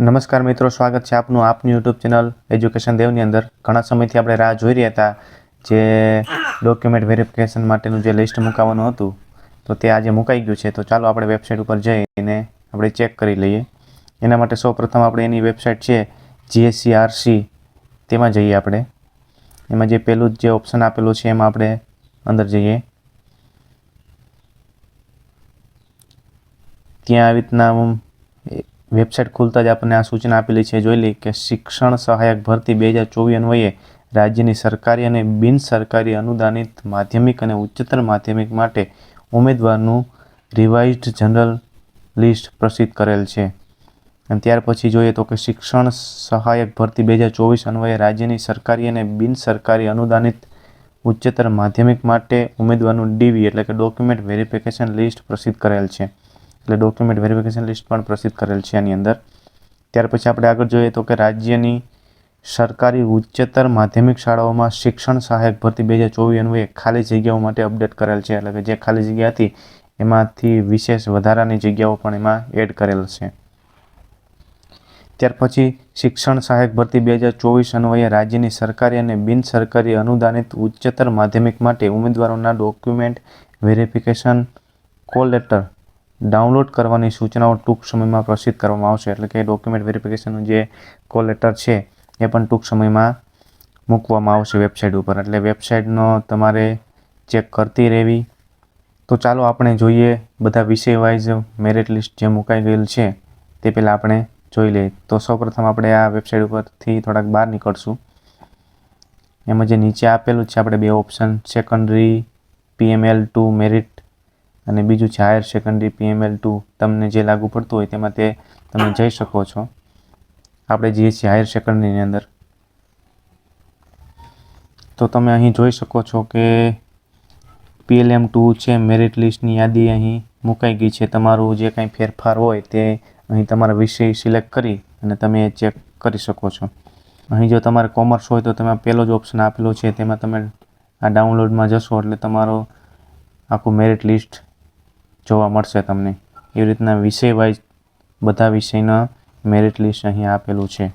નમસ્કાર મિત્રો, સ્વાગત છે આપનું આપની યુટ્યુબ ચેનલ એજ્યુકેશન દેવની અંદર. ઘણા સમયથી આપણે રાહ જોઈ રહ્યા હતા જે ડોક્યુમેન્ટ વેરિફિકેશન માટેનું જે લિસ્ટ મુકાવવાનું હતું, તો તે આજે મુકાઈ ગયું છે. તો ચાલો આપણે વેબસાઇટ ઉપર જઈને આપણે ચેક કરી લઈએ. એના માટે સૌપ્રથમ આપણે એની વેબસાઇટ છે જીએસસીઆરસી તેમાં જઈએ આપણે. એમાં જે પહેલું જ ઓપ્શન આપેલું છે એમાં આપણે અંદર જઈએ. ત્યાં આવી રીતના વેબસાઇટ ખુલતા જ આપણને આ સૂચના આપેલી છે, જોઈ લઈએ કે શિક્ષણ સહાયક ભરતી બે હજાર ચોવીસ અન્વયે રાજ્યની સરકારી અને બિન સરકારી અનુદાનિત માધ્યમિક અને ઉચ્ચતર માધ્યમિક માટે ઉમેદવારનું રિવાઇઝડ જનરલ લિસ્ટ પ્રસિદ્ધ કરેલ છે. અને ત્યાર પછી જોઈએ તો કે શિક્ષણ સહાયક ભરતી બે હજાર ચોવીસ અન્વયે રાજ્યની સરકારી અને બિન સરકારી અનુદાનિત ઉચ્ચતર માધ્યમિક માટે ઉમેદવારનું ડીવી એટલે કે ડોક્યુમેન્ટ વેરિફિકેશન લિસ્ટ પ્રસિદ્ધ કરેલ છે. એટલે ડોક્યુમેન્ટ વેરિફિકેશન લિસ્ટ પણ પ્રસિદ્ધ કરેલ છે આની અંદર. ત્યાર પછી આપણે આગળ જોઈએ તો કે રાજ્યની સરકારી ઉચ્ચતર માધ્યમિક શાળાઓમાં શિક્ષણ સહાયક ભરતી બે હજાર ચોવીસ અન્વયે ખાલી જગ્યાઓ માટે અપડેટ કરેલ છે. એટલે કે જે ખાલી જગ્યા હતી, એમાંથી વિશેષ વધારાની જગ્યાઓ પણ એમાં એડ કરેલ છે. ત્યાર પછી શિક્ષણ સહાયક ભરતી બે હજાર ચોવીસ અન્વયે રાજ્યની સરકારી અને બિન સરકારી અનુદાનિત ઉચ્ચતર માધ્યમિક માટે ઉમેદવારોના document verification call letter download કરવાની સૂચનાઓ ટૂંક સમયમાં પ્રસિદ્ધ કરવામાં આવશે. એટલે કે ડોક્યુમેન્ટ વેરિફિકેશનનું જે કોલ લેટર છે, એ પણ ટૂંક સમયમાં મૂકવામાં આવશે વેબસાઇટ ઉપર. એટલે વેબસાઇટનો તમારે ચેક કરતી રહેવી. તો ચાલો આપણે જોઈએ બધા વિષય વાઇઝ મેરિટ લિસ્ટ જે મુકાઈ ગયેલ છે, તે પહેલાં આપણે જોઈ લઈએ. તો સૌપ્રથમ આપણે આ વેબસાઇટ ઉપરથી થોડાક બહાર નીકળશું. એમાં જે નીચે આપેલું છે, આપણે બે option secondary PML two merit અને બીજું છે હાયર સેકન્ડરી પીએમએલ ટુ તમને જે લાગુ પડતું હોય તેમાં તે તમે જઈ શકો છો. આપણે જઈએ છીએ હાયર સેકન્ડરીની અંદર. તો તમે અહીં જોઈ શકો છો કે પીએલએમ ટુ છે મેરિટ લિસ્ટની યાદી અહીં મુકાઈ ગઈ છે. તમારું જે કાંઈ ફેરફાર હોય તે અહીં તમારા વિષય સિલેક્ટ કરી અને તમે ચેક કરી શકો છો. અહીં જો તમારે કોમર્સ હોય તો તમે પહેલો જ ઓપ્શન આપેલો છે. તેમાં તમે આ ડાઉનલોડમાં જશો એટલે તમારો આખું મેરિટ લિસ્ટ જોવા મળશે તમને. એવી રીતના વિષય વાઇઝ બધા વિષયના મેરિટ લિસ્ટ અહીં આપેલું છે.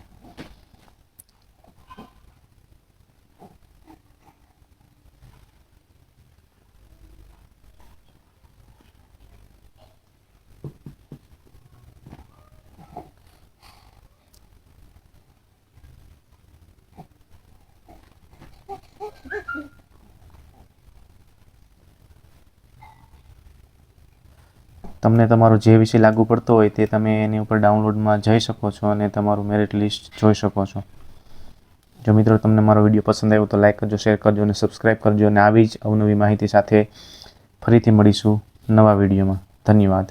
તમને તમારો જે વિષય લાગુ પડતો હોય તે તમે એની ઉપર ડાઉનલોડમાં જઈ શકો છો અને તમારું મેરિટ લિસ્ટ જોઈ શકો છો. જો મિત્રો તમને મારો વીડિયો પસંદ આવ્યો તો લાઈક કરજો શેર કરજો અને સબસ્ક્રાઈબ કરજો અને આવી જ અવનવી માહિતી સાથે ફરીથી મળીશું નવા વિડીયોમાં ધન્યવાદ.